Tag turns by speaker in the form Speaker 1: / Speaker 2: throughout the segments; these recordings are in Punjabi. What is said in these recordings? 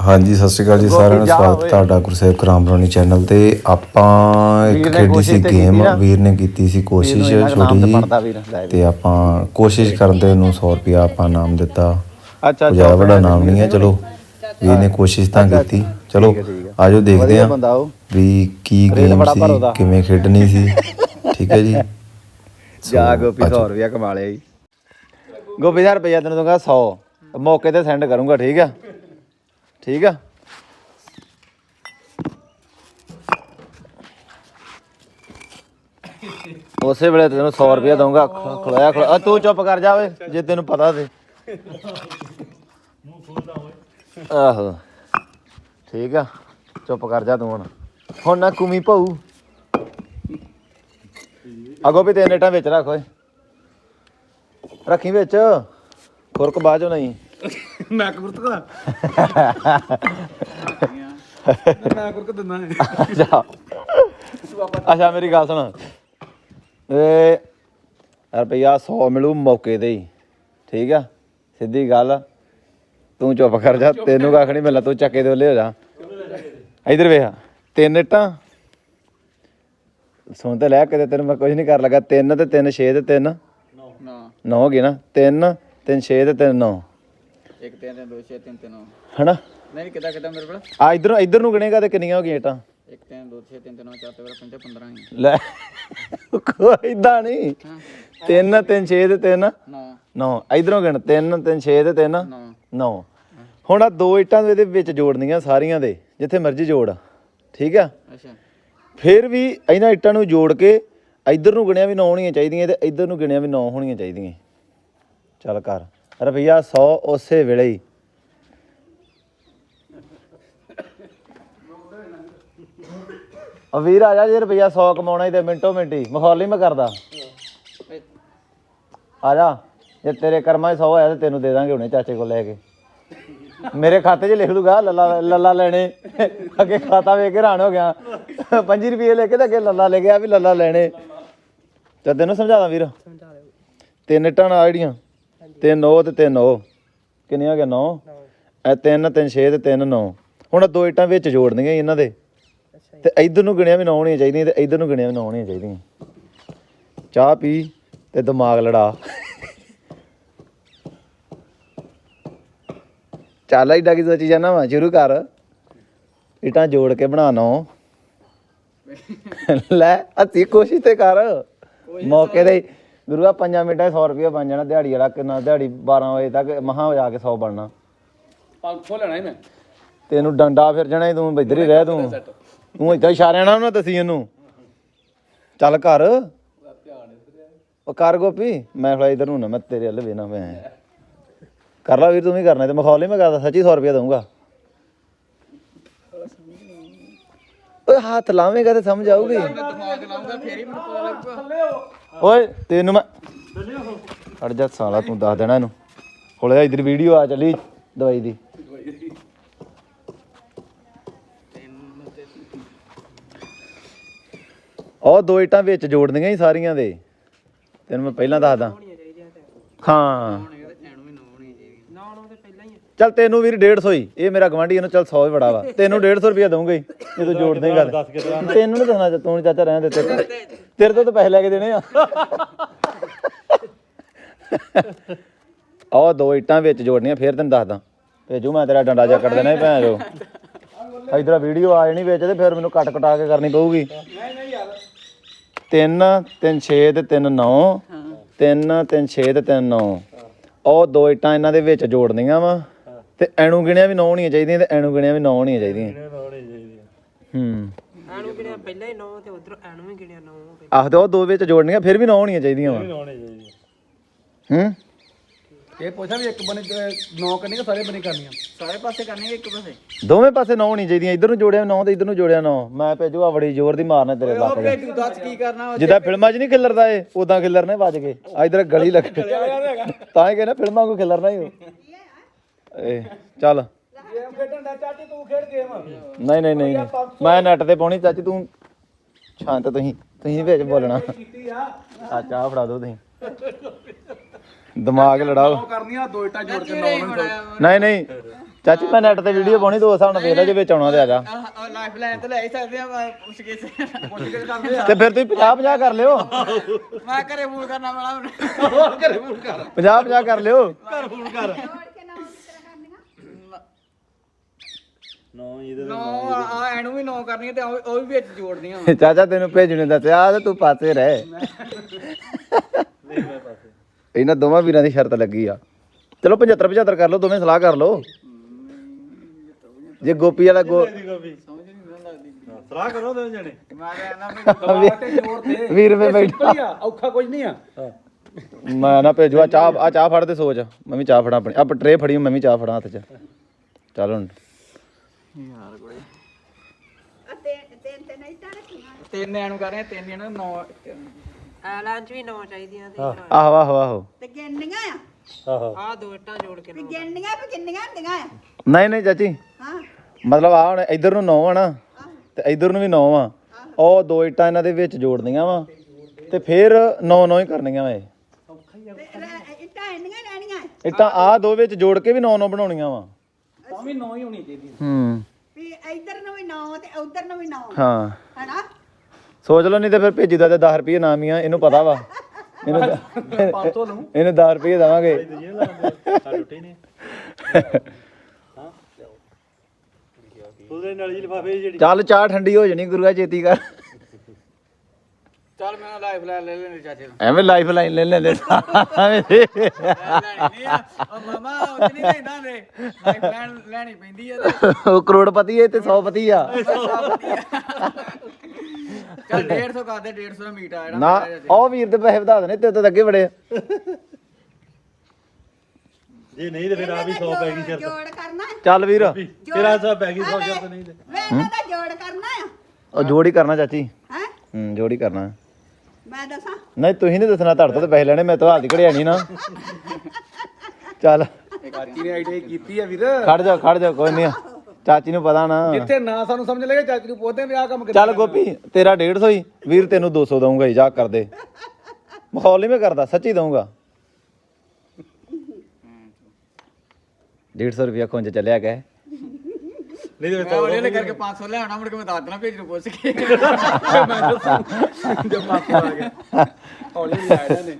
Speaker 1: ਹਾਂਜੀ ਸਤਿ ਸ਼੍ਰੀ ਅਕਾਲ ਜੀ ਸਾਰਿਆਂ ਨੂੰ। ਸਵਾਗਤ। ਤੁਹਾਡਾ ਗੁਰਸੇਵ ਕਰਾਮਰੋਣੀ ਚੈਨਲ ਤੇ। ਆਪਾਂ ਇੱਕ ਖੇਡੀ ਸੀ ਗੇਮ। ਵੀਰ ਨੇ ਕੀਤੀ ਸੀ ਕੋਸ਼ਿਸ਼ ਛੋਟੀ ਜੀ। ਤੇ ਆਪਾਂ ਕੋਸ਼ਿਸ਼ ਕਰਦੇ ਨੂੰ 100 ਰੁਪਿਆ ਆਪਾਂ ਨਾਮ ਦਿੱਤਾ।
Speaker 2: ਅੱਛਾ
Speaker 1: ਜ਼ਿਆਦਾ ਵੱਡਾ ਨਾਮ ਨਹੀਂ ਹੈ ਚਲੋ। ਵੀਰ ਨੇ ਕੋਸ਼ਿਸ਼ ਤਾਂ ਕੀਤੀ। ਚਲੋ ਆਜੋ ਦੇਖਦੇ
Speaker 2: ਉਹ।
Speaker 1: ਵੀ ਕੀ ਗੇਮ। ਸੀ ਕਿਵੇਂ ਖੇਡਣੀ ਸੀ। ਠੀਕ ਹੈ ਜੀ।
Speaker 2: ਜਾ ਗੋਪੀ
Speaker 1: ਆਜੋ।
Speaker 2: 100 ਰੁਪਇਆ ਕਮਾ ਲਿਆ ਜੀ। ਗੋਪੀ ਦਾ ਰੁਪਇਆ ਤੈਨੂੰ ਦੂੰਗਾ 100 ਮੌਕੇ ਤੇ ਸੈਂਡ ਕਰੂੰਗਾ ਠੀਕ ਆ? ਠੀਕ ਆ? ਉਸੇ ਵੇਲੇ ਤੈਨੂੰ 100 ਰੁਪਇਆ ਦਊਂਗਾ ਖ- ਖਲੋਇਆ ਤੂੰ ਚੁੱਪ ਕਰ ਜਾ ਓਏ, ਜੇ ਤੈਨੂੰ ਪਤਾ ਤੇ। ਆਹੋ। ਠੀਕ ਆ, ਚੁੱਪ ਕਰ ਜਾ ਤੂੰ ਹੁਣ। ਹੁਣ ਨਾ ਕੁਮੀ ਭਾਊ। ਅਗੋ ਵੀ ਤਿੰਨ ਇਟਾਂ ਵਿੱਚ ਰੱਖ ਓਏ। ਰੱਖੀ ਵਿੱਚ। ਖੁਰਕ ਬਾਜੋ ਨਹੀਂ।
Speaker 3: ਮੈਂ ਕੁਰਤ ਦਾ ਮੈਂ ਕੁਰਤ ਦਿੰਦਾ
Speaker 2: ਅੱਛਾ। ਅੱਛਾ ਮੇਰੀ ਗੱਲ ਸੁਣ। ਏ ਰੁਪਈਆ 100 ਮਿਲੂ ਮੌਕੇ ਤੇ ਹੀ। ਠੀਕ ਆ? ਸਿੱਧੀ ਗੱਲ ਤੂੰ ਚੁੱਪ ਕਰ ਜਾ ਤੈਨੂੰ ਕੱਖ ਨਹੀਂ ਮਿਲਣਾ ਤੂੰ ਚੱਕੇ ਦੇ ਉੱਲੇ ਹੋ ਜਾ। ਇਧਰ ਵੇਖ ਤਿੰਨ ਇੱਟਾਂ। ਸੁਣ ਤੇ ਲੈ ਕਿਤੇ ਤੈਨੂੰ ਮੈਂ ਕੁਝ ਨਹੀਂ ਕਰ ਲਗਾ। ਤਿੰਨ ਤੇ ਤਿੰਨ 6 ਤੇ ਤਿੰਨ।
Speaker 3: ਨਾ।
Speaker 2: 9 ਹੋ ਗਏ ਨਾ। ਤਿੰਨ ਤਿੰਨ 6 ਤੇ ਤਿੰਨ 9
Speaker 3: ਇੱਕ ਤਿੰਨ ਤਿੰਨ ਦੋ ਛੇ ਤਿੰਨ ਤਿੰਨ ਨੌ।
Speaker 2: ਹਨਾ?
Speaker 3: ਨਹੀਂ ਕਿਦਾਂ ਕਿਦਾਂ ਮੇਰੇ ਕੋਲ?
Speaker 2: ਆ ਇਧਰ ਇਧਰ ਨੂੰ ਗਣੇਗਾ ਤੇ ਕਿੰਨੀਆਂ ਹੋ ਗਈਆਂ ਇੱਟਾਂ?
Speaker 3: ਇੱਕ ਤਿੰਨ ਦੋ ਛੇ ਤਿੰਨ ਤਿੰਨ ਨੌ, ਚਾਰ ਤੇ ਮੇਰਾ ਪੰਜ 15 ਹੀ।
Speaker 2: ਲੈ ਕੋਈ ਇਦਾਂ ਨਹੀਂ ਤਿੰਨ ਤਿੰਨ 6 ਤੇ ਤਿੰਨ।
Speaker 3: ਨਾ।
Speaker 2: 9 ਇਧਰੋਂ ਗਿਣ। ਤਿੰਨ ਤਿੰਨ 6 ਤੇ ਤਿੰਨ।
Speaker 3: ਨਾ।
Speaker 2: 9 ਹੁਣ ਆ ਦੋ ਇੱਟਾਂ ਦੇ ਇਹਦੇ ਵਿੱਚ ਜੋੜਨੀਆਂ ਸਾਰੀਆਂ ਦੇ ਜਿੱਥੇ ਮਰਜ਼ੀ ਜੋੜ। ਠੀਕ ਆ?
Speaker 3: ਅੱਛਾ।
Speaker 2: ਫਿਰ ਵੀ ਇਹਨਾਂ ਇੱਟਾਂ ਨੂੰ ਜੋੜ ਕੇ ਇਧਰ ਨੂੰ ਗਿਣਿਆ ਵੀ 9 ਹੋਣੀਆਂ ਚਾਹੀਦੀਆਂ ਤੇ ਇਧਰ ਨੂੰ ਗਿਣਿਆ ਵੀ 9 ਹੋਣੀਆਂ ਚਾਹੀਦੀਆਂ। ਚੱਲ ਕਰ। ਰੁਪਈਆ 100 ਉਸੇ ਵੇਲੇ ਹੀ। ਆ ਵੀਰ ਆ ਜਾ ਜੇ ਰੁਪਈਆ 100 ਕਮਾਉਣਾ ਹੀ ਤੇ ਮਿੰਟੋ ਮਿੰਟੀ ਮਖੌਲੀ ਮੈਂ ਕਰਦਾ। ਆ ਜਾ। ਜੇ ਤੇਰੇ ਕਰਮਾਂ 'ਚ 100 ਹੋਇਆ ਤੇ ਤੈਨੂੰ ਦੇ ਦਾਂਗੇ ਹੁਣੇ ਚਾਚੇ ਕੋਲ ਲੈ ਕੇ। ਮੇਰੇ ਖਾਤੇ 'ਚ ਲਿਖ ਲੂਗਾ ਲੱਲਾ ਲੱਲਾ ਲੈਣੇ। ਅੱਗੇ ਖਾਤਾ ਵੇਖ ਕੇ ਹੈਰਾਨ ਹੋ ਗਿਆ। 5 ਰੁਪਏ ਲੈ ਕੇ ਤੇ ਅੱਗੇ ਲੱਲਾ ਲੈ ਗਿਆ ਵੀ ਲੱਲਾ ਲੈਣੇ। ਤੇ ਤੈਨੂੰ ਸਮਝਾਦਾ ਵੀਰ? ਤਿੰਨ ਇੱਟਾਂ ਨਾਲ ਜਿਹੜੀਆਂ। ਤਿੰਨ ਉਹ ਤੇ ਤਿੰਨ ਉਹ। ਕਿੰਨੀਆਂ ਗਿਆ 9 ਇਹ ਤਿੰਨ ਤਿੰਨ 6 ਤੇ ਤਿੰਨ 9 ਹੁਣ ਦੋ ਇੱਟਾਂ ਵਿੱਚ ਜੋੜਨੀਆਂ ਇਹਨਾਂ ਦੇ। ਤੇ ਇਧਰ ਨੂੰ ਗਿਣਿਆ ਵੀ 9 ਹੋਣੀਆਂ ਚਾਹੀਦੀਆਂ ਤੇ ਇਧਰ ਨੂੰ ਗਿਣਿਆ ਵੀ 9 ਹੋਣੀਆਂ ਚਾਹੀਦੀਆਂ। ਚਾਹ ਪੀ ਤੇ ਦਿਮਾਗ ਲੜਾ। ਚੱਲ ਐਡਾ ਕੀ ਸੋਚੀ ਜਾਣਾ ਵਾ? ਸ਼ੁਰੂ ਕਰ। ਇਟਾਂ ਜੋੜ ਕੇ ਬਣਾ ਨੋ। ਲੈ ਹੱਥੀ ਕੋਸ਼ਿਸ਼ ਤੇ ਕਰ। ਮੌਕੇ ਹੀ। ਗੁਰੂਆ 5 ਮਿੰਟਾਂ 100 ਰੁਪਏ ਬਣ ਜਾਣਾ ਦਿਹਾੜੀ ਵਾਲਾ ਕਿੰਨਾ ਦਿਹਾੜੀ 12 ਵਜੇ ਤੱਕ ਮਹਾ ਹੋ ਜਾ ਕੇ 100 ਬਣਨਾ।
Speaker 3: ਪੰਜ ਖੋ ਲੈਣਾ ਹੀ ਮੈਂ।
Speaker 2: ਤੈਨੂੰ ਡੰਡਾ ਫਿਰ ਜਾਣਾ ਈ, ਤੂੰ ਇੱਧਰ ਹੀ ਰਹਿ ਤੂੰ। ਤੂੰ ਇਦਾਂ ਇਸ਼ਾਰਿਆਂ ਨਾਲ ਨਾ ਦਸੀ ਇਹਨੂੰ। ਚੱਲ ਕਰ ਉਹ ਕਰ ਗੋਪੀ ਮੈਂ ਖੜਾ ਇਧਰ ਨੂੰ ਨਾ ਮੈਂ ਤੇਰੇ ਵੱਲ ਵੇਨਾ ਮੈਂ। ਕਰ ਲਾ ਵੀਰ ਤੂੰ ਵੀ ਕਰਨਾ ਤੇ ਮਖੌਲ ਨਹੀਂ ਮੈਂ ਕਰਦਾ ਸੱਚੀ 100 ਰੁਪਏ ਦਊਂਗਾ। ਓਏ ਹੱਥ ਲਾਵੇਂਗਾ ਤੇ ਸਮਝ ਆਊਗੀ।
Speaker 3: ਦਿਮਾਗ ਲਾਉਂਗਾ ਫੇਰ ਹੀ ਮੈਨੂੰ ਪਤਾ ਲੱਗੂਗਾ
Speaker 2: ਓਏ, ਤੈਨੂੰ ਮੈਂ ਅੜ ਜਾ ਸਾਲਾ, ਤੂੰ ਦੱਸ ਦੇਣਾ ਇਹਨੂੰ। ਕੋਲੇ ਇਧਰ ਵੀਡੀਓ ਆ ਚੱਲੀ ਦਵਾਈ ਦੀ। ਉਹ ਦੋ ਇਟਾਂ ਵਿੱਚ ਜੋੜਨੀਆਂ ਹੀ ਸਾਰੀਆਂ ਦੇ। ਤੈਨੂੰ ਮੈਂ ਪਹਿਲਾਂ ਦੱਸਦਾ। ਹਾਂ। ਚੱਲ ਤੈਨੂੰ ਵੀਰ 150 ਹੀ। ਇਹ ਮੇਰਾ ਗਵਾਂਢੀ ਇਹਨੂੰ ਚੱਲ 100 ਹੀ ਬੜਾ ਵਾ। ਤੈਨੂੰ 150 ਰੁਪਇਆ ਦਊਂਗਾ ਹੀ। ਜੇ ਤੂੰ ਜੋੜ ਦੇਂਗਾ। ਤੈਨੂੰ ਨਹੀਂ ਦੱਸਣਾ ਤੂੰ ਨੀ ਚਾਚਾ ਰਹਿਣ ਦੇ ਤੇਰੇ ਤੇਰੇ ਤੋਂ ਤਾਂ ਪੈਸੇ ਲੈ ਕੇ ਦੇਣੇ ਆ। ਆਹ ਦੋ ਇੱਟਾਂ ਵਿੱਚ ਜੋੜਨੀਆਂ ਫੇਰ ਤੈਨੂੰ ਦੱਸਦਾ। ਭੇਜੂ ਮੈਂ ਤੇਰਾ ਡੰਡਾ ਜਾ ਕੱਢ ਦੇਣਾ ਸੀ ਭੈਣ ਜੋ ਇਧਰ ਵੀਡੀਓ ਆ ਜਾਣੀ ਵਿੱਚ ਤੇ ਫਿਰ ਮੈਨੂੰ ਕੱਟ ਕਟਾ ਕੇ ਕਰਨੀ ਪਊਗੀ। ਤਿੰਨ ਤਿੰਨ 6 ਤੇ ਤਿੰਨ 9 ਤਿੰਨ ਤਿੰਨ 6 ਤੇ ਤਿੰਨ 9 ਉਹ ਦੋ ਇੱਟਾਂ ਇਹਨਾਂ ਦੇ ਵਿੱਚ ਜੋੜਨੀਆਂ ਵਾ। ਤੇ ਐਣੂ ਗਿਣਿਆ ਵੀ 9 ਹੋਣੀਆਂ ਚਾਹੀਦੀਆਂ ਤੇ ਐਣੂ ਗਿਣਿਆ ਵੀ 9 ਹੋਣੀਆਂ ਚਾਹੀਦੀਆਂ। ਹੂੰ।
Speaker 4: ਐਨੂੰ ਗਿਣਿਆ ਪਹਿਲਾਂ ਹੀ 9 ਤੇ ਉਧਰ ਐਨੂੰ ਵੀ ਗਿਣਿਆ 9
Speaker 2: ਆਖਦੇ ਉਹ ਦੋ ਵਿੱਚ ਜੋੜਨੀਆਂ ਫਿਰ ਵੀ 9 ਹੋਣੀਆਂ ਚਾਹੀਦੀਆਂ ਵਾ ਹੂੰ।
Speaker 3: ਇਹ ਪੁੱਛਿਆ ਵੀ ਇੱਕ ਬਣੇ ਨੌ ਕਰਨੀ ਕਿ ਸਾਰੇ ਬਣੇ ਕਰਨੀਆਂ? ਸਾਰੇ ਪਾਸੇ ਕਰਨੀ ਇੱਕ ਪਾਸੇ?
Speaker 2: ਦੋਵੇਂ ਪਾਸੇ 9 ਹੋਣੀ ਚਾਹੀਦੀਆਂ ਇਧਰ ਨੂੰ ਜੋੜਿਆ 9 ਤੇ ਇਧਰ ਨੂੰ ਜੋੜਿਆ 9 ਮੈਂ ਭੇਜੂ ਆ ਬੜੀ ਜ਼ੋਰ ਦੀ ਮਾਰਨਾ ਤੇਰੇ ਲੱਕ ਦੇ।
Speaker 3: ਤੂੰ ਦੱਸ ਕੀ ਕਰਨਾ
Speaker 2: ਜਿੱਦਾਂ ਫਿਲਮਾਂ 'ਚ ਨਹੀਂ ਖਿਲਰਦਾ ਏ ਉਦਾਂ ਖਿਲਰਨੇ ਵੱਜ ਕੇ। ਆ ਇਧਰ ਗਲੀ ਲੱਗ ਤਾਂ ਹੀ ਕਹਿੰਦਾ ਫਿਲਮਾਂ ਕੋ ਖਿਲਰਨਾ ਹੀ ਹੋ। ਏ ਚੱਲ।
Speaker 3: ਗੇਮ ਖੇਡਣ ਦਾ ਚਾਚੀ ਤੂੰ ਖੇਡ ਗੇਮ।
Speaker 2: ਨਹੀਂ ਨਹੀਂ ਨਹੀਂ ਮੈਂ ਨੈਟ ਤੇ ਪਾਉਣੀ ਚਾਚੀ ਤੂੰ ਸ਼ਾਂਤ ਤੁਸੀਂ ਤੁਸੀਂ ਵਿੱਚ ਬੋਲਣਾ।
Speaker 3: ਕੀਤੀ ਆ।
Speaker 2: ਆ ਚਾਹ ਫੜਾ ਦਿਓ ਤੁਸੀਂ। ਦਿਮਾਗ ਲੜਾਓ।
Speaker 3: ਕਰਨੀਆਂ ਦੋ ਇੱਟਾਂ ਜੋੜ ਕੇ ਨੌ ਨੂੰ
Speaker 2: ਨਹੀਂ ਨਹੀਂ ਚਾਚੀ ਮੈਂ ਨੈਟ ਤੇ ਵੀਡੀਓ ਪਾਉਣੀ ਦੋ ਹਿਸਾਬ ਨਾਲ ਵੇਖ ਲੈ ਜੇ ਵਿੱਚ ਆਉਣਾ ਤੇ ਆ ਜਾ।
Speaker 3: ਲਾਈਫ ਲਾਈਨ ਤੇ ਲੈ ਹੀ ਸਕਦੇ ਆ ਮੈਂ ਪੁੱਛ ਕੇ ਪੁੱਛ ਕੇ ਕਰਦੇ ਆ।
Speaker 2: ਤੇ ਫਿਰ ਤੁਸੀਂ 50 50 ਕਰ ਲਿਓ।
Speaker 3: ਮੈਂ ਘਰੇ ਫੋਨ ਕਰਨਾ ਵਾਲਾ ਹੁਣ। ਘਰੇ ਫੋਨ ਕਰ।
Speaker 2: 50 50 ਕਰ ਲਿਓ।
Speaker 3: ਘਰ ਫੋਨ ਕਰ। ਨੋ ਆ ਐਨੂੰ ਵੀ ਨੋ ਕਰਨੀ ਤੇ ਉਹ ਉਹ ਵੀ ਵਿੱਚ ਜੋੜਨੀਆਂ ਵਾ।
Speaker 2: ਚਾਚਾ ਤੈਨੂੰ ਭੇਜਣੇ ਦੱਸਿਆ ਤੇ ਤੂੰ ਪਾਸੇ ਰਹਿ। ਇਹਨਾਂ ਦੋਵਾਂ ਵੀਰਾਂ ਦੀ ਸ਼ਰਤ ਲੱਗੀ ਆ। ਚਲੋ 75 75 ਕਰ ਲਓ ਦੋਵੇਂ ਸਲਾਹ ਕਰ ਲਓ। ਜੇ ਗੋਪੀ ਵਾਲਾ ਗੋ
Speaker 3: ਸਲਾਹ ਕਰੋ ਦੋਵੇਂ ਜਣੇ। ਮੈਂ ਕਹਿੰਦਾ ਵੀ ਤੇ ਜੋੜ ਦੇ।
Speaker 2: 20 ਰੁਪਏ ਬੈਠਾ।
Speaker 3: ਆ ਔਖਾ ਕੁਝ ਨਹੀਂ ਆ।
Speaker 2: ਮੈਂ ਨਾ ਭੇਜੂ ਆ ਚਾਹ ਆ ਚਾਹ ਫੜ ਤੇ ਸੋਚ। ਮੈਂ ਵੀ ਚਾਹ ਫੜਾ ਆਪਣੀ। ਆ ਟਰੇ ਫੜੀ ਮੈਂ ਵੀ ਚਾਹ ਫੜਾ ਹੱਥ 'ਚ। ਚੱਲ ਹੁਣ।
Speaker 3: ਤਿੰਨ ਐਨੂੰ ਕਰ ਰਹੇ ਤਿੰਨ ਐਨੂੰ ਨੌ
Speaker 4: ਐਲਾਨ ਚ ਵੀ ਨੌ ਚਾਹੀਦੀਆਂ ਤੇ
Speaker 2: ਆਹੋ ਆਹੋ ਆਹੋ
Speaker 5: ਤੇ ਗਿਣਨੀਆਂ ਆ?
Speaker 4: ਆਹ। ਦੋ ਇੱਟਾਂ ਜੋੜ ਕੇ
Speaker 5: ਵੀ
Speaker 4: ਨੌ
Speaker 5: ਗਿਣਨੀਆਂ ਵੀ ਕਿੰਨੀਆਂ ਹੁੰਦੀਆਂ ਆ?
Speaker 2: ਨਹੀਂ ਨਹੀਂ ਚਾਚੀ।
Speaker 5: ਹਾਂ।
Speaker 2: ਮਤਲਬ ਆ ਹੁਣ ਇੱਧਰ ਨੂੰ 9 ਆ ਨਾ ਤੇ ਇੱਧਰ ਨੂੰ ਵੀ 9 ਆ। ਉਹ ਦੋ ਇੱਟਾਂ ਇਹਨਾਂ ਦੇ ਵਿੱਚ ਜੋੜਨੀਆਂ ਵਾ ਤੇ ਫਿਰ 9 9 ਹੀ ਕਰਨੀਆਂ ਵਾ ਇਹ।
Speaker 5: ਇੱਟਾਂ ਇੰਨੀਆਂ ਰਹਿਣੀਆਂ?
Speaker 2: ਇੱਟਾਂ ਆ ਦੋ ਵਿੱਚ ਜੋੜ ਕੇ ਵੀ 9 9 ਬਣਾਉਣੀਆਂ ਵਾ।
Speaker 3: ਤਾਂ ਵੀ ਨੌ ਹੀ ਹੋਣੀ ਚਾਹੀਦੀ
Speaker 2: ਹੂੰ।
Speaker 5: ਵੀ ਇੱਧਰ ਨੂੰ ਵੀ 9 ਤੇ ਉੱਧਰ ਨੂੰ ਵੀ 9
Speaker 2: ਹਾਂ।
Speaker 5: ਹੈਨਾ?
Speaker 2: ਸੋਚ ਲਓ ਨਹੀਂ ਤੇ ਫਿਰ ਭੇਜੀ ਦਾ ਤੇ 10 ਰੁਪਏ ਨਾਮ ਹੀ ਆ ਇਹਨੂੰ ਪਤਾ ਵਾ। ਇਹਨੂੰ 500 ਲਊ। ਇਹਨੂੰ 10 ਰੁਪਏ ਦੇਵਾਂਗੇ। ਚੱਲ ਚਾਹ ਠੰਡੀ ਹੋ ਜਣੀ ਗੁਰੂਆ ਚੇਤੀ ਕਰ।
Speaker 3: ਚੱਲ ਮੈਂ ਲਾਈਫ ਲੈ ਲੈ ਲੈਣੇ ਚਾਚੇ ਨੂੰ।
Speaker 2: ਐਵੇਂ ਲਾਈਫ ਲਾਈਨ ਲੈ ਲੈਂਦੇ ਐਵੇਂ
Speaker 3: ਲੈ ਲੈਣੀ ਨਹੀਂ ਆ ਉਹ ਮਾਮਾ ਉਹ ਨਹੀਂ ਲੈਂਦਾ ਨੇ ਲਾਈਫ ਲੈਣ ਲੈਣੀ ਪੈਂਦੀ ਆ ਤੇ।
Speaker 2: ਉਹ ਕਰੋੜਪਤੀ ਹੈ ਤੇ 100 ਪਤੀ ਆ।
Speaker 3: ਚੱਲ 150 ਕਰਦੇ 150 ਦਾ ਮੀਟ ਆ ਜਿਹੜਾ।
Speaker 2: ਨਾ ਉਹ ਵੀਰ ਦੇ ਪੈਸੇ ਵਧਾ ਦੇਣੇ ਤੇ ਤਾਂ ਅੱਗੇ ਬੜੇ ਆ।
Speaker 5: ਜੇ ਨਹੀਂ ਤੇ ਫਿਰ ਆ ਵੀ 100 ਪੈ ਗਈ ਸ਼ਰਤ। ਜੋੜ ਕਰਨਾ ਹੈ।
Speaker 2: ਚੱਲ ਵੀਰ।
Speaker 5: ਤੇਰਾ ਸਭ ਪੈ ਗਈ 100 ਸ਼ਰਤ ਨਹੀਂ ਤੇ। ਵੇ ਇਹਨਾਂ ਦਾ ਜੋੜ ਕਰਨਾ ਆ।
Speaker 2: ਉਹ ਜੋੜ ਹੀ ਕਰਨਾ ਚਾਚੀ।
Speaker 5: ਹੈ?
Speaker 2: ਹੂੰ ਜੋੜ ਹੀ ਕਰਨਾ।
Speaker 5: ਮੈਂ ਦੱਸਾਂ?
Speaker 2: ਨਹੀਂ ਤੁਸੀਂ ਨਹੀਂ ਦੱਸਣਾ ਤੁਹਾਡੇ ਤੋਂ ਤਾਂ ਪੈਸੇ ਲੈਣੇ ਮੈਂ ਤਾਂ ਹਾਲ ਦੀ ਘੜਿਆ ਨਹੀਂ ਨਾ। ਚੱਲ।
Speaker 3: ਚਾਚੀ ਨੇ ਆਈਡੀਆ ਕੀਤੀ ਆ ਵੀਰ।
Speaker 2: ਖੜ ਜਾ ਖੜ ਜਾ ਕੋਈ ਨਹੀਂ ਚਾਚੀ ਨੂੰ ਪਤਾ ਨਾ।
Speaker 3: ਜਿੱਥੇ ਨਾ ਸਾਨੂੰ ਸਮਝ ਲੱਗੇ ਚਾਚੀ ਨੂੰ ਪੁੱਛਦੇ ਵੀ ਆਹ ਕੰਮ ਕਿੱਦਾਂ
Speaker 2: ਚੱਲ ਗੋਪੀ ਤੇਰਾ 150 ਹੀ। ਵੀਰ ਤੈਨੂੰ 200 ਦਊਂਗਾ ਹੀ ਜਾ ਕਰ ਦੇ। ਮਖੌਲ ਨਹੀਂ ਮੈਂ ਕਰਦਾ ਸੱਚੀ ਦਊਂਗਾ। 150 ਰੁਪਿਆ ਖੁੰਝ ਚੱਲਿਆ ਗਏ
Speaker 5: ਨਹੀਂ ਤੇ
Speaker 3: ਮੈਂ ਉਹਨੇ ਨੇ ਕਰਕੇ 500 ਲਿਆਉਣਾ ਮੁੜ ਕੇ ਮੈਂ ਦੱਸ ਦੇਣਾ ਭੇਜ ਨੂੰ ਪੁੱਛ ਕੇ। ਮੈਂ ਦੱਸੂ ਜਦ 500 ਆ ਗਿਆ। ਹੌਲੀ ਹੌਲੀ ਆ ਜਾਣੇ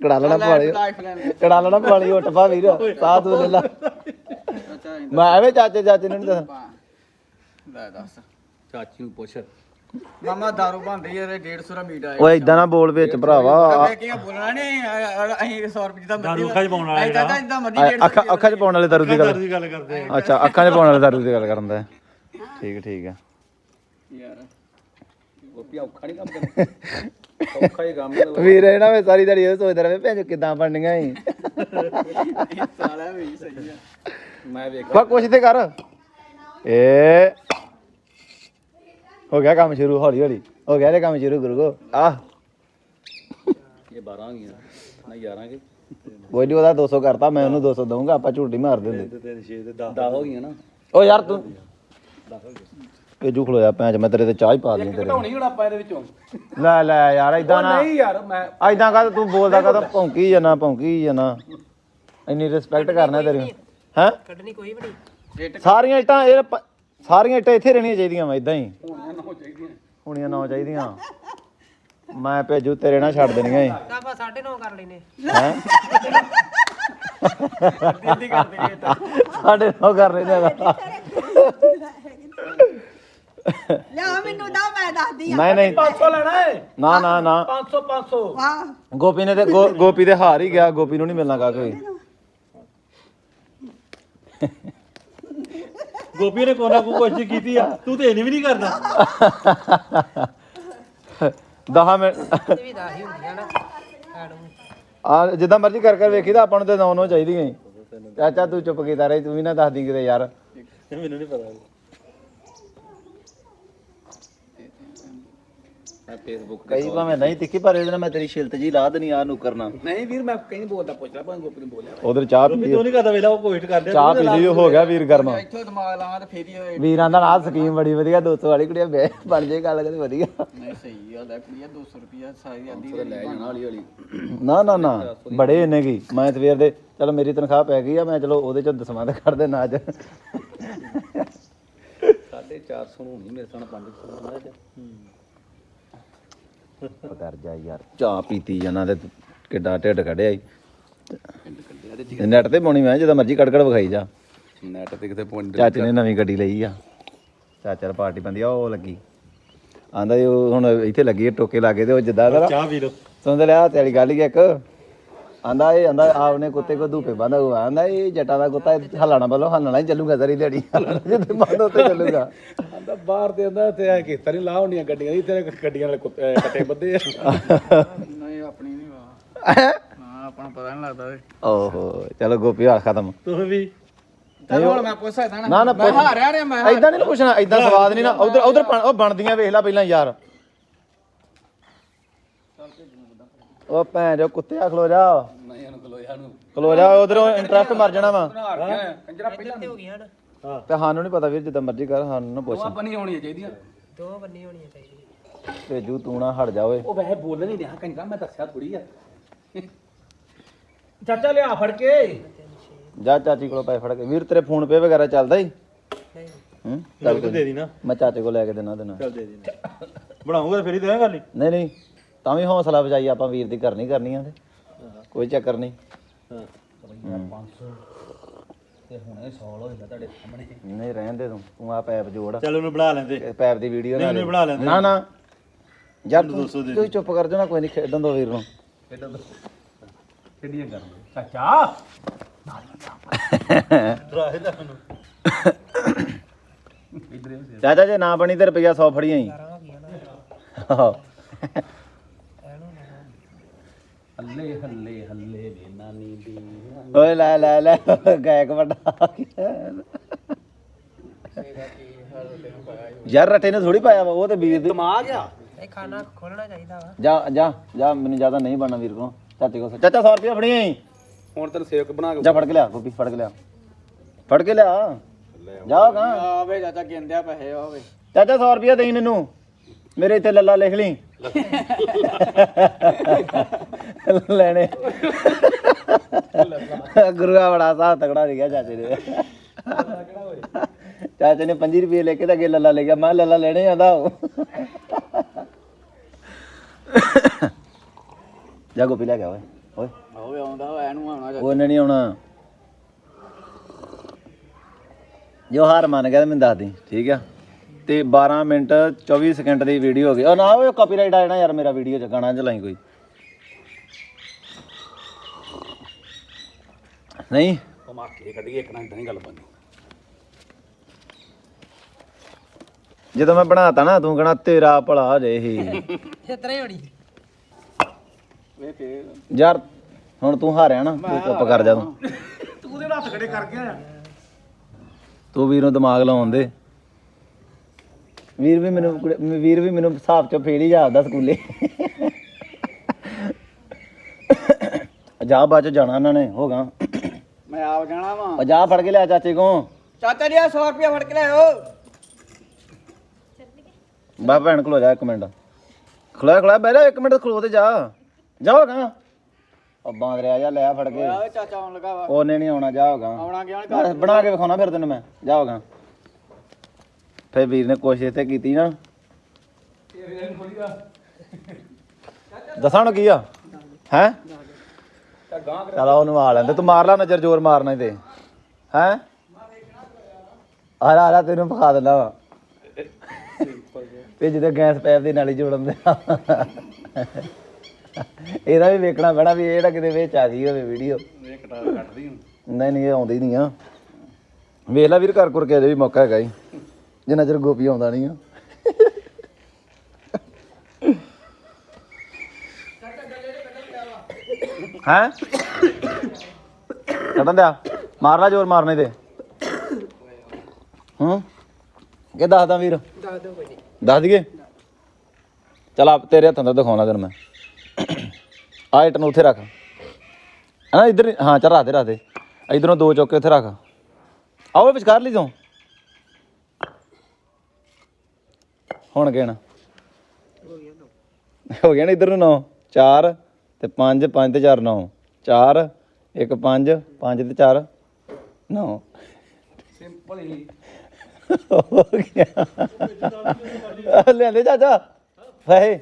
Speaker 2: ਕੜਾ ਲੈਣਾ ਪਵਾਲੀ ਕੜਾ ਲੈਣਾ ਪਵਾਲੀ ਉੱਠ ਪਾ ਵੀਰ। ਸਾਹ ਤੂੰ ਲੈ ਲਾ
Speaker 3: ਚਾਚਾ
Speaker 2: ਮੈਂ ਐਵੇਂ ਚਾਚੇ ਚਾਚੇ ਨੂੰ ਨਹੀਂ ਦੱਸ
Speaker 3: ਲੈ ਦੱਸ। ਚਾਚੀ ਨੂੰ ਪੁੱਛ। ਮਾਮਾ ਦਾਰੂ ਬੰਦੀ ਯਾਰ 150 ਦਾ ਮੀਟ ਆਇਆ
Speaker 2: ਓਏ ਇਦਾਂ ਨਾ ਬੋਲ ਵਿੱਚ ਭਰਾਵਾ।
Speaker 3: ਮੈਂ ਕੀ ਬੋਲਣਾ ਨਹੀਂ ਅਸੀਂ 100 ਰੁਪਏ ਜਿੱਦਾਂ ਮਰਜ਼ੀ
Speaker 5: ਅੱਖਾਂ 'ਚ ਪਾਉਣ ਵਾਲਾ
Speaker 3: ਜਿੱਦਾਂ ਮਰਜ਼ੀ
Speaker 2: ਆ-
Speaker 3: 150
Speaker 2: ਅੱਖਾਂ ਅੱਖਾਂ 'ਚ ਪਾਉਣ ਵਾਲੇ ਦਾਰੂ ਦੀ ਗੱਲ
Speaker 5: ਦੀ ਗੱਲ ਕਰਦੇ ਆ।
Speaker 2: ਅੱਛਾ ਅੱਖਾਂ 'ਚ ਪਾਉਣ ਵਾਲੇ ਦਾਰੂ ਦੀ ਗੱਲ ਕਰਨ ਦਾ ਠੀਕ ਠੀਕ ਆ
Speaker 3: ਯਾਰ ਗੋਪੀ ਔਖਾ ਨਹੀਂ ਕੰਮ ਕਰਦਾ। ਔਖਾ ਹੀ ਕੰਮ ਹੈ
Speaker 2: ਵੀਰ ਇਹਨਾਂ ਵਿੱਚ ਸਾਰੀ ਦਿਹਾੜੀ ਇਹ ਸੋਚਦਾ ਰਹੇ ਭੈਣ ਕਿਦਾਂ ਬਣਨੀਆਂ ਸੀ।
Speaker 3: ਸਾਲਾ ਵੀ ਸਹੀ ਆ। ਮੈਂ ਵੇਖ।
Speaker 2: ਬਾ ਕੁਛ ਤੇ ਕਰ। ਏ ਹੋ ਗਿਆ ਕੰਮ ਸ਼ੁਰੂ ਹੌਲੀ ਹੌਲੀ। ਹੋ ਗਿਆ ਤੇ ਕੰਮ ਸ਼ੁਰੂ ਗੁਰੂ ਕੋ। ਆ।
Speaker 3: ਇਹ 12 ਗਈਆਂ। ਨਾ 11 ਕੇ?
Speaker 2: ਕੋਈ ਨਹੀਂ ਉਹਦਾ 200 ਕਰਤਾ ਮੈਂ ਉਹਨੂੰ 200 ਦਊਂਗਾ ਆਪਾਂ ਝੂਠੀ ਮਾਰਦੇ ਹੁੰਦੇ
Speaker 5: ਤੇ 6 ਤੇ 10
Speaker 3: 10 ਹੋ ਗਈਆਂ ਨਾ।
Speaker 2: ਓ ਯਾਰ ਤੂੰ ਪੇਜੂ ਖਲੋਇਆ ਭੈਣ ਚ ਮੈਂ ਤੇਰੇ ਤੇ ਚਾਹ ਹੀ ਪਾ ਦੇਣੀ ਤੇਰੇ
Speaker 3: ਘਟਾਉਣੀ ਹੁਣ ਆਪਾਂ ਇਹਦੇ ਵਿੱਚੋਂ।
Speaker 2: ਲੈ ਲੈ ਯਾਰ ਇਦਾਂ ਨਾ।
Speaker 3: ਨਹੀਂ ਯਾਰ ਮੈਂ
Speaker 2: ਐਦਾਂ ਕਾ ਤੂੰ ਬੋਲਦਾ ਕਾ ਭੌਂਕੀ ਜਾਣਾ ਭੌਂਕੀ ਜਾਣਾ। ਇੰਨੀ ਰਿਸਪੈਕਟ ਕਰਨਾ ਤੇਰੀ। ਹੈ?
Speaker 4: ਕੱਢਣੀ ਕੋਈ ਵੀ ਨਹੀਂ।
Speaker 2: ਸਾਰੀਆਂ ਇੱਟਾਂ ਇਹ ਸਾਰੀਆਂ ਇੱਟਾਂ ਇੱਥੇ ਰਹਿਣੀਆਂ ਚਾਹੀਦੀਆਂ ਵਾ ਇਦਾਂ ਹੀ।
Speaker 3: ਹੋਣੀਆਂ ਨਾ ਹੋ ਚਾਹੀਦੀਆਂ।
Speaker 2: ਹੋਣੀਆਂ ਨਾ ਚਾਹੀਦੀਆਂ। ਮੈਂ ਭੇਜੂ ਤੇਰੇ ਨਾਲ ਛੱਡ ਦੇਣੀਆਂ ਏ
Speaker 4: ਤਾਂ ਆਪਾਂ 9.5 ਕਰ ਲੈਨੇ।
Speaker 2: ਹੈ?
Speaker 3: ਕਰ ਤਾਂ।
Speaker 2: ਸਾਡੇ ਨਾਲ ਕਰ ਰਹੇ ਨੇ
Speaker 5: ਲਿਆ ਮੈਨੂੰ ਦਾ ਮੈਂ ਦੱਸਦੀ ਆ।
Speaker 2: ਨਹੀਂ ਨਹੀਂ।
Speaker 3: 500 ਲੈਣਾ ਹੈ
Speaker 2: ਨਾ ਨਾ ਨਾ।
Speaker 3: 500 500
Speaker 5: ਵਾਹ।
Speaker 2: ਗੋਪੀ ਨੇ ਤੇ ਗੋ- ਗੋਪੀ ਦੇ ਹਾਰ ਹੀ ਗਿਆ। ਗੋਪੀ ਨੂੰ ਨਹੀਂ ਮਿਲਣਾ ਕਾ ਕੋਈ।
Speaker 5: ਗੋਪੀ ਨੇ ਕੋਨਾ ਕੋ ਕੋਸ਼ਿਸ਼ ਕੀਤੀ ਆ। ਤੂੰ ਤੇ ਇਹਨੇ ਵੀ ਨਹੀਂ ਕਰਦਾ।
Speaker 2: 10 ਮਿੰਟ।
Speaker 4: ਵੀ ਦਸ ਹੀ ਹੁੰਦੀਆਂ ਨਾ ਐਡਮ
Speaker 2: ਆ ਜਿੱਦਾਂ ਮਰਜ਼ੀ ਕਰ ਕਰ ਵੇਖੀ ਤਾਂ ਆਪਾਂ ਨੂੰ ਤੇ ਨੌ ਨੌ ਚਾਹੀਦੀਆਂ ਹੀ। ਚਾਚਾ ਤੂੰ ਚੁੱਪ ਕੀਤਾ ਰਹੀ ਤੂੰ ਵੀ ਨਾ ਦੱਸਦੀ ਕਿਤੇ ਯਾਰ।
Speaker 5: ਮੈਨੂੰ ਨਹੀਂ ਪਤਾ।
Speaker 3: ਮੈਂ ਫੇਸਬੁੱਕ
Speaker 2: ਕਈ ਭਾਵੇਂ ਨਹੀਂ ਤਿੱਖੀ ਪਰ ਇਹਦੇ ਨਾਲ ਮੈਂ ਤੇਰੀ ਛਿਲਤ ਜੀ ਲਾ ਦੇਣੀ ਆ ਨੂੰ ਕਰਨਾ
Speaker 3: ਨਹੀਂ ਵੀਰ ਮੈਂ ਕਹੀਂ ਬੋਲਦਾ ਪੁੱਛ ਲਾ ਭਾਵੇਂ ਗੋਪੀ ਨੂੰ ਬੋਲਿਆ।
Speaker 2: ਉਧਰ ਚਾਹ
Speaker 5: ਵੀ ਤੂੰ ਨਹੀਂ ਕਰਦਾ? ਵੇਲਾ ਉਹ ਕੋਸ਼ਿਸ਼ ਕਰਦੇ
Speaker 2: ਚਾਹ ਪੀ ਲਈ ਹੋ ਗਿਆ ਵੀਰ ਗਰਮ।
Speaker 3: ਇੱਥੋਂ ਦਿਮਾਗ ਲਾਵਾਂ ਤੇ ਫੇਰ ਹੀ ਹੋਏ।
Speaker 2: ਵੀਰਾਂ ਦਾ ਨਾਲ ਸਕੀਮ ਬੜੀ ਵਧੀਆ 200 ਵਾਲੀ ਕੁੜੀਆਂ ਬੈ ਬਣ ਜੇ ਗੱਲ ਕਦੇ ਵਧੀਆ।
Speaker 3: ਨਹੀਂ ਸਹੀ ਗੱਲ ਹੈ ਕੁੜੀਆ 200 ਰੁਪਿਆ ਸਾਰੀ ਆਦੀ ਲੈ ਜਾਣਾ ਹੌਲੀ ਹੌਲੀ।
Speaker 2: ਨਾ ਨਾ ਨਾ ਬੜੇ ਕੀ। ਮੈਂ ਸਵੇਰ ਦੇ ਚਲੋ ਮੇਰੀ ਤਨਖਾਹ ਪੈ ਗਈ ਆ ਮੈਂ ਚਲੋ ਉਹਦੇ ਚੋਂ ਦਸਵਾਂ ਦਾ ਕੱਢ ਦੇਣਾ ਅੱਜ।
Speaker 3: 450 ਨੂੰ ਨਹੀਂ ਮੇਰੇ ਸਾਹਮਣੇ 500 ਨਾ
Speaker 2: ਕਰ ਜਾ ਯਾਰ। ਚਾਹ ਪੀਤੀ ਜਾਣਾ ਤੇ ਕਿੱਡਾ ਢਿੱਡ ਕੱਢਿਆ ਈ। ਨੈਟ ਤੇ ਪਾਉਣੀ ਮੈਂ ਜਦੋਂ ਮਰਜ਼ੀ ਕੜ ਕੜ ਵਿਖਾਈ ਜਾ।
Speaker 3: ਨੈਟ ਤੇ ਕਿਤੇ ਪੁਆਇੰਟ
Speaker 2: ਚਾਚੇ ਨੇ ਨਵੀਂ ਗੱਡੀ ਲਈ ਆ। ਚਾਚਾ ਦੀ ਪਾਰਟੀ ਬੰਦੀ ਆ ਉਹ ਲੱਗੀ। ਆਂਦਾ ਜੀ ਉਹ ਹੁਣ ਇੱਥੇ ਲੱਗੀ ਆ ਟੋਕੇ ਲਾਗੇ ਤੇ ਉਹ ਜਿੱਦਾਂ ਦਾ
Speaker 5: ਚਾਹ ਪੀ ਲੋ
Speaker 2: ਸੁਣ ਲਿਆ ਤੇਰੀ ਗੱਲ ਹੀ ਆ ਇੱਕ। ਆਂਦਾ ਇਹ ਆਂਦਾ ਆਪਨੇ ਕੁੱਤੇ ਕੋ ਧੂਪੇ ਬੰਦਾ ਹੁਆ ਆਂਦਾ ਇਹ ਜੱਟਾਂ ਦਾ ਕੁੱਤਾ ਹਲਾਣਾ ਬਲੋ ਹਲਾਣਾ ਹੀ ਚੱਲੂਗਾ ਸਾਰੀ ਦਿਹਾੜੀ। ਹਲਾਣਾ ਜਿੱਥੇ ਬੰਦ ਉੱਤੇ ਚੱਲੂਗਾ।
Speaker 6: ਆਂਦਾ ਬਾਹਰ ਤੇ ਆਂਦਾ ਤੇ ਆ ਕੀਤਾ ਨਹੀਂ ਲਾ ਹੁੰਦੀਆਂ ਗੱਡੀਆਂ ਦੀ ਤੇ ਗੱਡੀਆਂ ਨਾਲ ਕੁੱਤੇ- ਕੱਟੇ ਬੱਦੇ ਆ।
Speaker 3: ਨਹੀਂ ਆਪਣੀ ਨਹੀਂ ਵਾ। ਹਾਂ? ਆਪਣਾ ਪਤਾ ਨਹੀਂ ਲੱਗਦਾ ਓਏ
Speaker 2: ਓਹੋ ਚਲੋ ਗੋਪੀ ਹਾਲ ਖਤਮ।
Speaker 5: ਤੂੰ ਵੀ।
Speaker 3: ਨਾ।
Speaker 2: ਨਾ ਨਾ
Speaker 3: ਮੈਂ ਹਾਰਿਆ ਰਿਹਾ ਮੈਂ
Speaker 2: ਐਦਾਂ ਨਹੀਂ ਪੁੱਛਣਾ ਐਦਾਂ ਸਵਾਦ ਨਹੀਂ ਨਾ ਉਧਰ ਉਧਰ ਉਹ ਬਣਦੀਆਂ ਵੇਖ ਲੈ ਪਹਿਲਾਂ ਯਾਰ। ਉਹ ਭੈਣ ਜੋ ਕੁੱਤਿਆ ਖਲੋ ਜਾ।
Speaker 3: ਨਹੀਂ ਇਹਨੂੰ ਕਲੋਇਆ ਨੂੰ
Speaker 2: ਖਲੋ ਜਾ ਉਧਰੋਂ ਇੰਟਰਸਟ ਮਰ ਜਾਣਾ ਵਾ।
Speaker 3: ਹਾਰ ਗਿਆ ਕੰਜਰਾ ਪਹਿਲਾਂ
Speaker 4: ਤੇ ਹੋ ਗਈਆਂ ਹਨ
Speaker 2: ਤੇ ਸਾਨੂੰ ਨਹੀਂ ਪਤਾ ਵੀਰ ਜਿੱਦਾਂ ਮਰਜ਼ੀ ਕਰ ਸਾਨੂੰ ਨਾ ਪੁੱਛ।
Speaker 3: ਉਹ ਬਣੀ ਹੋਣੀ ਚਾਹੀਦੀਆਂ।
Speaker 4: ਦੋ ਬੰਨੀ ਹੋਣੀਆਂ ਚਾਹੀਦੀਆਂ।
Speaker 2: ਭੇਜੂ ਤੂੰ ਨਾ ਹਟ ਜਾ ਓਏ।
Speaker 3: ਉਹ ਵੈਸੇ ਬੋਲ ਨਹੀਂ ਰਿਹਾ ਕੰਜਰਾ ਮੈਂ ਦੱਸਿਆ ਥੋੜੀ ਆ।
Speaker 5: ਚਾਚਾ ਲਿਆ ਫੜ ਕੇ।
Speaker 2: ਜਾ ਚਾਚੀ ਕੋਲੋਂ ਪੈਸੇ ਫੜ ਕੇ। ਵੀਰ ਤੇਰੇ ਫੋਨ ਪੇ ਵਗੈਰਾ ਚੱਲਦਾ ਹੀ
Speaker 4: ਨਹੀਂ।
Speaker 2: ਹੂੰ? ਚੱਲ
Speaker 5: ਦੇ ਦੀ ਨਾ
Speaker 2: ਮੈਂ ਚਾਚੇ ਕੋਲ ਲੈ ਕੇ ਦੇਣਾ ਦੇਣਾ
Speaker 5: ਚੱਲ ਦੇ ਦੀ ਬਣਾਉਂਗਾ ਫਿਰ ਹੀ ਦੇਣਾ ਗੱਲ ਹੀ।
Speaker 2: ਨਹੀਂ ਨਹੀਂ। ਤਾਂ ਵੀ ਹੌਸਲਾ ਬਚਾਈ ਆਪਾਂ ਵੀਰ ਦੀ ਕਰਨੀ ਕਰਨੀ ਆ ਤੇ। ਕੋਈ ਚੱਕਰ ਨਹੀਂ।
Speaker 5: ਹਾਂ
Speaker 3: ਤੇ ਹੁਣੇ 100 ਹੋ ਜਾਂਦਾ ਤੁਹਾਡੇ ਸਾਹਮਣੇ।
Speaker 2: ਨਹੀਂ ਰਹਿਣ ਦੇ ਤੂੰ। ਤੂੰ ਆ ਪੈਪ ਜੋੜ।
Speaker 5: ਚੱਲ ਉਹਨੂੰ ਬਣਾ ਲੈਂਦੇ।
Speaker 2: ਇਹ ਪੈਪ ਦੀ ਵੀਡੀਓ
Speaker 5: ਨਹੀਂ, ਨਹੀਂ, ਬਣਾ ਲੈਂਦੇ।
Speaker 2: ਨਾ ਨਾ। ਯਾਰ ਤੂੰ
Speaker 5: ਦੋ ਸੌ ਦੇ
Speaker 2: ਤੂੰ ਚੁੱਪ ਕਰ ਜਾ ਨਾ ਕੋਈ ਨਹੀਂ ਖੇਡਣ ਦੋ ਵੀਰ ਨੂੰ।
Speaker 3: ਕਿਹੜੀਆਂ ਕਰ ਚਾਚਾ!
Speaker 5: ਰਾਹੇ ਦਾ ਮੈਨੂੰ।
Speaker 2: ਚਾਚਾ ਜੇ ਨਾ ਬਣੀ ਤੇ ਰੁਪਈਆ 100 ਫੜੀਆਂ ਹੀ
Speaker 4: ਹੋ ਗਈਆਂ ਨਾ
Speaker 2: ਆਹੋ।
Speaker 4: ਐਨੂੰ ਨਾ
Speaker 3: ਹੱਲੇ ਹੱਲੇ ਹੱਲੇ ਵੇ ਨਾਨੀ ਦੀ
Speaker 2: ਓਏ ਲੈ ਲੈ ਲੈ ਗਾਇਕ ਵੱਡਾ ਆ ਗਿਆ। ਯਾਰ ਰਟੇ ਨੇ ਥੋੜੀ ਪਾਇਆ ਵਾ ਉਹ ਤੇ ਵੀਰ ਦੀ
Speaker 3: ਦਿਮਾਗ ਆ।
Speaker 4: ਇਹ ਖਾਣਾ ਖੋਲਣਾ ਚਾਹੀਦਾ ਵਾ।
Speaker 2: ਜਾ ਜਾ ਜਾ ਮੈਨੂੰ ਜ਼ਿਆਦਾ ਨਹੀਂ ਬਣਨਾ ਵੀਰ ਕੋ ਚਾਚੇ ਕੋ ਚਾਚਾ 100 ਰੁਪਇਆ ਫੜੀਆਂ ਹੀ
Speaker 3: ਹੁਣ ਤੈਨੂੰ ਸੇਵਕ ਬਣਾ ਕੇ
Speaker 2: ਜਾ ਫੜ ਕੇ ਲਿਆ ਗੋਪੀ ਫੜ ਕੇ ਲਿਆ। ਫੜ ਕੇ ਲਿਆ। ਜਾ ਗਾ
Speaker 3: ਆਵੇ ਚਾਚਾ ਗਿੰਦਿਆ ਪੈਸੇ ਆਵੇ
Speaker 2: ਚਾਚਾ 100 ਰੁਪਇਆ ਦੇਈ ਮੈਨੂੰ। ਮੇਰੇ ਇੱਥੇ ਲੱਲਾ ਲਿਖ ਲਈ। ਲੈਣੇ। ਗੁਰੂਆ ਬੜਾ ਸਾਹ ਤਕੜਾ ਲਿਖਿਆ ਚਾਚੇ ਨੇ ਚਾਚੇ ਨੇ 5 ਰੁਪਏ ਲੈ ਕੇ ਤਾਂ ਅੱਗੇ ਲੱਲਾ ਲੈ ਗਿਆ। ਮੈਂ ਲੱਲਾ ਲੈਣੇ ਆਂਦਾ ਜਾ ਗੋਪੀ ਲੈ ਗਿਆ ਓਏ। ਓਏ।
Speaker 3: ਆਉਂਦਾ ਹੋਇਆ ਇਹਨੂੰ ਆਉਣਾ
Speaker 2: ਉਹਨੇ ਨਹੀਂ ਆਉਣਾ। ਜੋ ਹਾਰ ਮੰਨ ਗਿਆ ਮੈਨੂੰ ਦੱਸ ਦੀ। ਠੀਕ ਆ। ਤੇ 12 ਮਿੰਟ 24 ਸਕਿੰਟ ਦੀ ਵੀਡੀਓ ਹੋ ਗਈ। ਉਹ ਨਾ ਉਹ ਕਾਪੀਰਾਈਟ ਆ ਜਾਣਾ ਯਾਰ ਮੇਰਾ ਵੀਡੀਓ ਚ ਗਾਣਾ ਚਲਾਈ ਕੋਈ। ਨਹੀਂ?
Speaker 3: ਧਮਾਕੇ ਕੱਢੀਏ ਇੱਕ ਨਾ ਇਦਾਂ ਨਹੀਂ ਗੱਲ ਬਣਨੀ
Speaker 2: ਜਦੋਂ ਮੈਂ ਬਣਾਤਾ ਨਾ ਤੂੰ ਕਹਣਾ ਤੇਰਾ ਭਲਾ ਜੇ ਹੀ
Speaker 4: ਇਸ ਤਰ੍ਹਾਂ ਹੀ ਹੋਣੀ।
Speaker 2: ਯਾਰ ਹੁਣ ਤੂੰ ਹਾਰਿਆ ਨਾ ਤੂੰ ਚੁੱਪ ਕਰ ਜਾ ਤੂੰ।
Speaker 5: ਤੂੰ ਦੇ ਹੱਥ ਖੜੇ ਕਰ ਗਿਆ
Speaker 2: ਤੂੰ ਵੀਰ ਨੂੰ ਦਿਮਾਗ ਲਾਉਣ ਦੇ। ਵੀਰ ਵੀ ਮੈਨੂੰ ਕੁੜੇ- ਵੀਰ ਵੀ ਮੈਨੂੰ ਹਿਸਾਬ ਚੋਂ ਫੇਲ ਹੀ ਜਾਂਦਾ ਸਕੂਲੇ। ਜਾ ਬਾਅਦ ਚ ਜਾਣਾ ਇਹਨਾਂ ਨੇ ਹੋਗਾ
Speaker 3: ਮੈਂ ਆਪ ਜਾਣਾ ਵਾ।
Speaker 2: ਉਹ ਜਾ ਫੜ ਕੇ ਲਿਆ ਚਾਚੇ ਕੋ
Speaker 3: ਚਾਚਾ ਜੀ 100 ਰੁਪਇਆ ਫੜ ਕੇ ਲਿਆਓ
Speaker 2: ਬਾ ਭੈਣ ਖਲੋ ਜਾ ਇੱਕ ਮਿੰਟ। ਖਲੋਇਆ ਖਲੋਇਆ ਬਹਿ ਜਾ ਇੱਕ ਮਿੰਟ ਖਲੋ ਤੇ ਜਾ। ਜਾਓਗਾ ਉਹ ਬਾਂਦ ਰਿਆ ਜਾ ਲੈ ਫੜ ਕੇ।
Speaker 3: ਆਵੇ ਚਾਚਾ ਆਉਣ ਲੱਗਾ ਵਾ।
Speaker 2: ਉਹਨੇ ਨਹੀਂ ਆਉਣਾ ਜਾਓਗਾ
Speaker 3: ਆਉਣਾ ਗਿਆ
Speaker 2: ਬਣਾ ਕੇ ਵਿਖਾਉਣਾ ਫਿਰ ਤੈਨੂੰ ਮੈਂ। ਜਾਓਗਾ ਫਿਰ ਵੀਰ ਨੇ ਕੋਸ਼ਿਸ਼ ਤੇ ਕੀਤੀ ਨਾ। ਦੱਸਾਂ ਨੂੰ ਕੀ ਆ? ਹੈ? ਚਲ ਉਹਨੂੰ ਆ ਲੈਂਦੇ ਤੂੰ ਮਾਰ ਲਾ ਨਜ਼ਰ ਜ਼ੋਰ ਮਾਰਨਾ ਹੀ? ਤੇ ਹੈ ਆ ਰਾ ਤੈਨੂੰ ਵਿਖਾ ਦਿੰਦਾ ਵਾ। ਤੇ ਜਿਹਦੇ ਗੈਸ ਪੈਪ ਦੀ ਨਾਲੀ ਜੋੜਨ ਦੇ ਇਹਦਾ ਵੀ ਵੇਖਣਾ ਪੈਣਾ ਵੀ ਇਹ ਜਿਹੜਾ ਕਿਤੇ ਵਿੱਚ ਆ ਗਈ ਹੋਵੇ ਵੀਡੀਓ। ਨਹੀਂ ਨਹੀਂ ਇਹ ਆਉਂਦੀ ਨਹੀਂ ਆ। ਵੇਖ ਲੈ ਵੀਰ ਘਰ ਘੁਰ ਕੇ ਅਜੇ ਵੀ ਮੌਕਾ ਹੈਗਾ ਹੀ ਜਿੰਨਾ ਚਿਰ ਗੋਪੀ ਆਉਂਦਾ ਨਹੀਂ ਆ। ਹੈ? ਕੱਢਣ ਦਿਆ? ਮਾਰ ਲਾ ਜ਼ੋਰ ਮਾਰਨੇ ਤੇ। ਹੂੰ? ਕਿ ਦੱਸਦਾ ਵੀਰ
Speaker 4: ਦੱਸ ਦਿਓ ਕੋਈ
Speaker 2: ਦੱਸ ਦਈਏ? ਚਲ ਆ ਤੇਰੇ ਹੱਥਾਂ ਦਾ ਦਿਖਾਉਣਾ ਤੈਨੂੰ ਮੈਂ। ਆ ਇੱਟ ਨੂੰ ਉੱਥੇ ਰੱਖ। ਹਾਂ ਇੱਧਰ ਹਾਂ ਚੱਲ ਰੱਖ ਦੇ ਰੱਖ ਦੇ। ਇਧਰੋਂ ਦੋ ਚੁੱਕ ਕੇ ਉੱਥੇ ਰੱਖ। ਆਓ ਵਿਚਕਾਰ ਲਈ ਤੂੰ। ਹੁਣ ਗਿਣ ਹੋ ਗਿਆ ਨਾ ਇਧਰ ਨੂੰ 9 4 ਤੇ 5 5 ਤੇ 4 9 4 1 5 5 ਤੇ 4 9
Speaker 3: ਸਿੰਪਲ ਹੀ।
Speaker 2: ਹੋ ਗਿਆ। ਲੈਂਦੇ ਚਾਚਾ। ਫਾਹੇ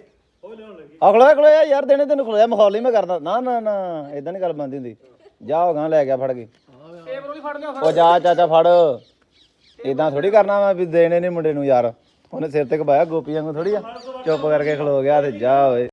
Speaker 2: ਖਲੋਇਆ ਖਲੋਇਆ ਯਾਰ ਦੇਣੇ ਤੈਨੂੰ ਖਲੋਇਆ ਮਖੌਲ ਮੈਂ ਕਰਦਾ। ਨਾ ਨਾ ਨਾ। ਇਦਾਂ ਨਹੀਂ ਗੱਲ ਬੰਦੀ ਹੁੰਦੀ। ਜਾ ਹੋ ਗਾ ਲੈ ਗਿਆ ਫੜ ਕੇ। ਉਹ ਜਾ ਚਾਚਾ ਫੜ। ਇਦਾਂ ਥੋੜੀ ਕਰਨਾ ਮੈਂ ਵੀ ਦੇਣੇ ਨੇ ਮੁੰਡੇ ਨੂੰ ਯਾਰ। ਉਹਨੇ ਸਿਰ ਤੇ ਕਬਾਇਆ ਗੋਪੀ ਵਾਂਗੂ ਥੋੜੀ ਆ। ਚੁੱਪ ਕਰਕੇ ਖਲੋ ਗਿਆ ਤੇ ਜਾ ਓਏ।